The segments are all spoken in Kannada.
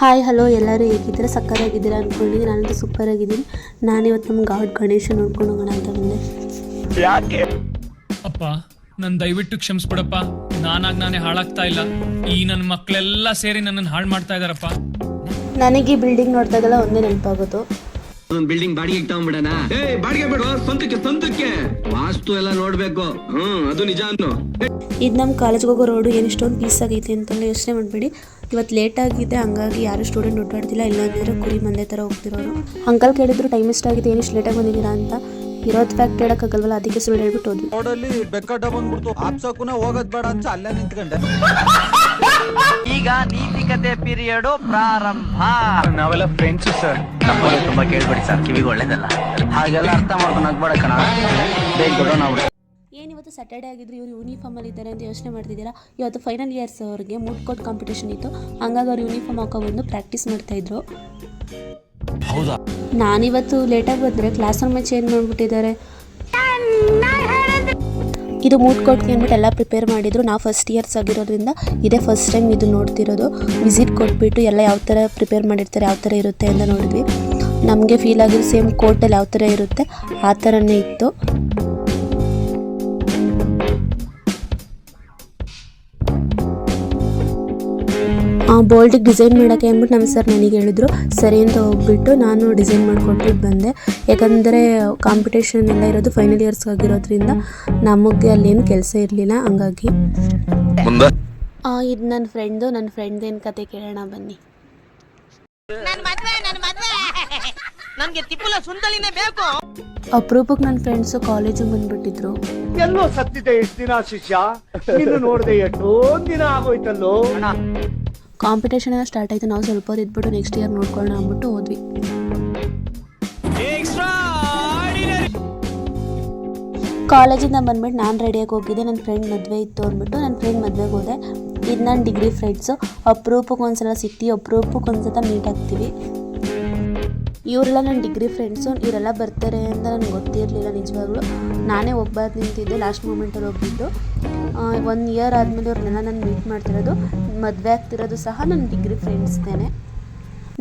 ಹಾಯ್ ಹಲೋ ಎಲ್ಲರೂ ಹೇಗಿದ್ದೀರಾ? ಸಕ್ಕತ್ತಾಗಿದ್ದೀರಾ ಅಂದ್ಕೊಂಡಿದ್ದೀನಿ ನಾನಂತೂ ಸೂಪರ್ ಆಗಿದ್ದೀನಿ ನಾನಿವತ್ತು ನಮ್ಮ ಗಾಡ್ ಗಣೇಶ ನೋಡ್ಕೊಂಡು ಹೋಗೋಣ ಅಂತ ಬಂದೆ. ಅಪ್ಪ ನನ್ ದಯವಿಟ್ಟು ಕ್ಷಮಿಸ್ಬಿಡಪ್ಪ. ನಾನಾಗ್ ನಾನೇ ಹಾಳಾಗ್ತಾ ಇಲ್ಲ. ಈ ನನ್ನ ಮಕ್ಕಳೆಲ್ಲ ಸೇರಿ ನನ್ನನ್ನು ಹಾಳು ಮಾಡ್ತಾ ಇದಾರಪ್ಪ. ನನಗೆ ಈ ಬಿಲ್ಡಿಂಗ್ ನೋಡಿದಾಗೆಲ್ಲ ಒಂದೇ ನೆನಪಾಗೋದು. ಒಂದು ಬಿಲ್ಡಿಂಗ್ ಬಾಡಿಗೆ ತಗೊಂಡ್ಬಿಡಣ. ಏ ಬಾಡಿಗೆ ಬೇಡ. ಸ್ವಂತಕ್ಕೆ ಸ್ವಂತಕ್ಕೆ. ವಾಸ್ತು ಎಲ್ಲ ನೋಡ್ಬೇಕು. ಹ್ಮ್ ಅದು ನಿಜ ಅನ್ನು ಇದು ನಮ್ಮ ಕಾಲೇಜ್ಗೆ ಹೋಗೋ ರೋಡು ಏನು ಇಷ್ಟೊಂದು ಪೀಸ್ ಆಗೈತೆ ಅಂತಂದು ಯೋಚನೆ ಮಾಡಬೇಡಿ. ಇವತ್ತು ಲೇಟ್ ಆಗಿದೆ ಹಂಗಾಗಿ ಯಾರು ಸ್ಟೂಡೆಂಟ್ ಇಲ್ಲ ಇಲ್ಲಾಂದ್ರೆ ಕುರಿ ಮಂದೆ ಥರ ಹೋಗ್ತಿರೋರು. ಅಂಕಲ್ ಕೇಳಿದ್ರು ಟೈಮ್ ಇಷ್ಟ ಆಗಿದೆ ಏನು ಇಷ್ಟು ಲೇಟಾಗಿ ಬಂದಿದ್ದೀರಾ ಅಂತ. ಇರೋದ್ ಫ್ಯಾಕ್ಟ್ ಆಗಲ್ವಲ್ಲ ಅದಕ್ಕೆ ಸುಳ್ಳು ಹೇಳ್ಬಿಟ್ಟು ಹೋದ್ವಿ. ರೋಡಲ್ಲಿ ಬೆಕ್ಕಡ್ಡ ಬಂದ್ಬಿಡ್ತು ಆಪ್ಸಕ್ಕೂನ ಹೋಗೋದ್ ಬೇಡ ಅಂತ ಅಲ್ಲೇ ನಿಂತ್ಕೊಂಡೆ. ಈಗ ನೀತಿಕತೆ ಪೀರಿಯಡ್ ಪ್ರಾರಂಭ. ನಾವೆಲ್ಲ ಫ್ರೆಂಡ್ಸ್ ಸರ್ ನಮ್ಮಲ್ಲಿ ತುಂಬಾ ಕೇಳ್ಬೇಡಿ ಸರ್ ಕಿವಿಗೆ ಒಳ್ಳೇದಲ್ಲ. ಹಾಗೆಲ್ಲ ಅರ್ಥ ಮಾಡ್ಕೊಂಡು ಕಣ. ಬೇಗ ನಾವು. ಇವತ್ತು ಸ್ಯಾಟರ್ಡೆ ಆಗಿದ್ರು ಇವ್ರು ಯೂನಿಫಾರ್ಮಲ್ಲಿ ಇದ್ದಾರೆ ಅಂತ ಯೋಚನೆ ಮಾಡ್ತಿದ್ದೀರಾ? ಇವತ್ತು ಫೈನಲ್ ಇಯರ್ಸ್ ಅವ್ರಿಗೆ ಮೂಡ್ ಕೋಟ್ ಕಾಂಪಿಟೇಷನ್ ಇತ್ತು. ಹಂಗಾಗಿ ಅವ್ರು ಯೂನಿಫಾರ್ಮ್ ಹಾಕೊಂಡು ಪ್ರಾಕ್ಟೀಸ್ ಮಾಡ್ತಾಯಿದ್ರು ಹೌದಾ? ನಾನಿವತ್ತು ಲೇಟಾಗಿ ಬಂದರೆ ಕ್ಲಾಸ್ ರೂಮೇ ಚೇಂಜ್ ಮಾಡಿಬಿಟ್ಟಿದ್ದಾರೆ. ಇದು ಮೂಡ್ ಕೋಟ್ಗೆ ಅಂದ್ಬಿಟ್ಟು ಎಲ್ಲ ಪ್ರಿಪೇರ್ ಮಾಡಿದ್ರು. ನಾವು ಫಸ್ಟ್ ಇಯರ್ಸ್ ಆಗಿರೋದ್ರಿಂದ ಇದೇ ಫಸ್ಟ್ ಟೈಮ್ ಇದು ನೋಡ್ತಿರೋದು. ವಿಸಿಟ್ ಕೊಟ್ಬಿಟ್ಟು ಎಲ್ಲ ಯಾವ ಥರ ಪ್ರಿಪೇರ್ ಮಾಡಿರ್ತಾರೆ ಯಾವ ಥರ ಇರುತ್ತೆ ಅಂತ ನೋಡಿದ್ವಿ. ನಮಗೆ ಫೀಲ್ ಆಗಿರೋ ಸೇಮ್ ಕೋಟಲ್ಲಿ ಯಾವ ಥರ ಇರುತ್ತೆ ಆ ಥರನೇ ಇತ್ತು. ಬೋಲ್ಡಿಗೆ ಡಿಸೈನ್ ಮಾಡೋಕ್ಕೆ ಅಂದ್ಬಿಟ್ಟು ನಮ್ಮ ಸರ್ ನನಗೆ ಹೇಳಿದ್ರು. ಸರಿ ಅಂತ ಹೋಗ್ಬಿಟ್ಟು ನಾನು ಡಿಸೈನ್ ಮಾಡಿಕೊಟ್ಬಿಟ್ಟು ಬಂದೆ. ಯಾಕಂದರೆ ಕಾಂಪಿಟೇಷನ್ ಎಲ್ಲ ಇರೋದು ಫೈನಲ್ ಇಯರ್ಸ್ ಆಗಿರೋದ್ರಿಂದ ನಮಗೆ ಅಲ್ಲೇನು ಕೆಲಸ ಇರಲಿಲ್ಲ. ಹಂಗಾಗಿ ಇದು ನನ್ನ ಫ್ರೆಂಡು ನನ್ನ ಫ್ರೆಂಡ್ದೇನು ಕತೆ ಕೇಳೋಣ ಬನ್ನಿ. ನನಗೆ ತಿಪ್ಪುಲ ಸುಂದಲಿನೇ ಬೇಕು. ಅಪರೂಪಕ್ಕೆ ನನ್ನ ಫ್ರೆಂಡ್ಸ್ ಕಾಲೇಜು ಬಂದ್ಬಿಟ್ಟಿದ್ರು. ಎಲ್ಲೋ ಸತ್ತಿದ್ದೆ ಎಷ್ಟು ದಿನ ಶಿಷ್ಯ? ನಿನ್ನ ನೋಡದೆ ಎಷ್ಟೊಂದ್ ದಿನ ಆಗೋಯ್ತಲ್ಲೋ? ಕಾಂಪಿಟೇಷನ್ ಎಲ್ಲ ಸ್ಟಾರ್ಟ್ ಆಯಿತು. ನಾವು ಸ್ವಲ್ಪ ಹೊತ್ತು ಇದ್ಬಿಟ್ಟು ನೆಕ್ಸ್ಟ್ ಇಯರ್ ನೋಡ್ಕೊಳ್ಳೋಣ ಅಂದ್ಬಿಟ್ಟು ಹೋದ್ವಿ. ಕಾಲೇಜಿಂದ ಬಂದ್ಬಿಟ್ಟು ನಾನು ರೆಡಿಯಾಗಿ ಹೋಗಿದ್ದೆ. ನನ್ನ ಫ್ರೆಂಡ್ ಮದುವೆ ಇತ್ತು ಅಂದ್ಬಿಟ್ಟು ನನ್ನ ಫ್ರೆಂಡ್ ಮದುವೆಗೆ ಹೋದೆ. ಇದು ನನ್ನ ಡಿಗ್ರಿ ಫ್ರೆಂಡ್ಸು ಅಪರೂಪಕ್ಕೆ ಒಂದ್ಸಲ ಸಿಗ್ತೀವಿ ಅಪರೂಪಕ್ಕೆ ಒಂದ್ಸಲ ಮೀಟ್ ಆಗ್ತೀವಿ. ಇವರೆಲ್ಲ ನನ್ನ ಡಿಗ್ರಿ ಫ್ರೆಂಡ್ಸು ಇವರೆಲ್ಲ ಬರ್ತಾರೆ ಅಂತ ನನಗೆ ಗೊತ್ತಿರಲಿಲ್ಲ ನಿಜವಾಗ್ಲೂ. ನಾನೇ ಒಬ್ಬರು ನಿಂತಿದ್ದೆ. ಲಾಸ್ಟ್ ಮೂಮೆಂಟಲ್ಲಿ ಹೋಗ್ಬಿಟ್ಟು ಒನ್ ಇಯರ್ ಆದಮೇಲೆ ಅವ್ರನ್ನೆಲ್ಲ ನಾನು ಮೀಟ್ ಮಾಡ್ತಿರೋದು. ಮದುವೆ ಆಗ್ತಿರೋದು ಸಹ ನನ್ನ ಡಿಗ್ರಿ ಫ್ರೆಂಡ್ಸ್ದೇನೆ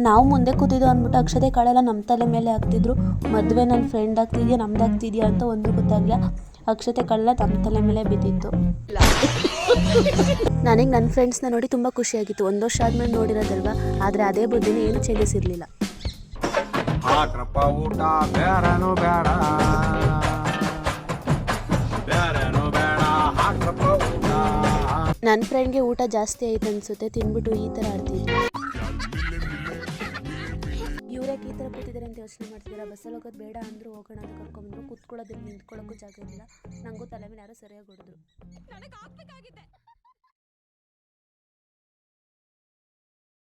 ನಾವು ಮುಂದೆ ಕೂತಿದ್ದು ಅಂದ್ಬಿಟ್ಟು ಅಕ್ಷತೆ ಕಾಳೆಲ್ಲ ನಮ್ಮ ತಲೆ ಮೇಲೆ ಹಾಕ್ತಿದ್ರು. ಮದುವೆ ನನ್ನ ಫ್ರೆಂಡ್ ಆಗ್ತಿದ್ಯಾ ನಮ್ದು ಆಗ್ತಿದ್ಯಾ ಅಂತ ಒಂದು ಗೊತ್ತಾಗಲಿಲ್ಲ. ಅಕ್ಷತೆ ಕಾಳೆಲ್ಲ ನಮ್ಮ ತಲೆ ಮೇಲೆ ಬಿದ್ದಿತ್ತು. ನನಗೆ ನನ್ನ ಫ್ರೆಂಡ್ಸ್ನ ನೋಡಿ ತುಂಬ ಖುಷಿಯಾಗಿತ್ತು. ಒಂದು ವರ್ಷ ಆದಮೇಲೆ ನೋಡಿರೋದಲ್ವ? ಆದರೆ ಅದೇ ಬುದ್ಧಿನ ಏನು ಚೇಂಜಸ್ ಇರಲಿಲ್ಲ ನನ್ನ ಫ್ರೆಂಡ್ಗೆ ಊಟ ಜಾಸ್ತಿ ಆಯ್ತು ಅನ್ಸುತ್ತೆ, ತಿನ್ಬಿಟ್ಟು ಈ ಥರ ಆಡ್ತಿದ್ರು ಇವ್ರ್ಯಾಕೆ ಈ ಥರ ಕೂತಿದ್ದಾರೆ ಅಂತ ಯೋಚನೆ ಮಾಡ್ತಿದ್ದಾರೆ? ಬಸ್ಸಲ್ಲಿ ಹೋಗೋದು ಬೇಡ ಅಂದ್ರು ಹೋಗೋಣ ಅಂತ ಕರ್ಕೊಂಡ್ಬಂದ್ರು ಕುತ್ಕೊಳ್ಳೋದಿಲ್ಲ, ನಿಂತ್ಕೊಳ್ಳೋಕ್ಕೂ ಜಾಗ ಇರಲಿಲ್ಲ. ನನಗೂ ತಲೆ ಮೇಲೆ ಯಾರೋ ಸರಿಯಾಗಿ ಹೊಡೆದ್ರು.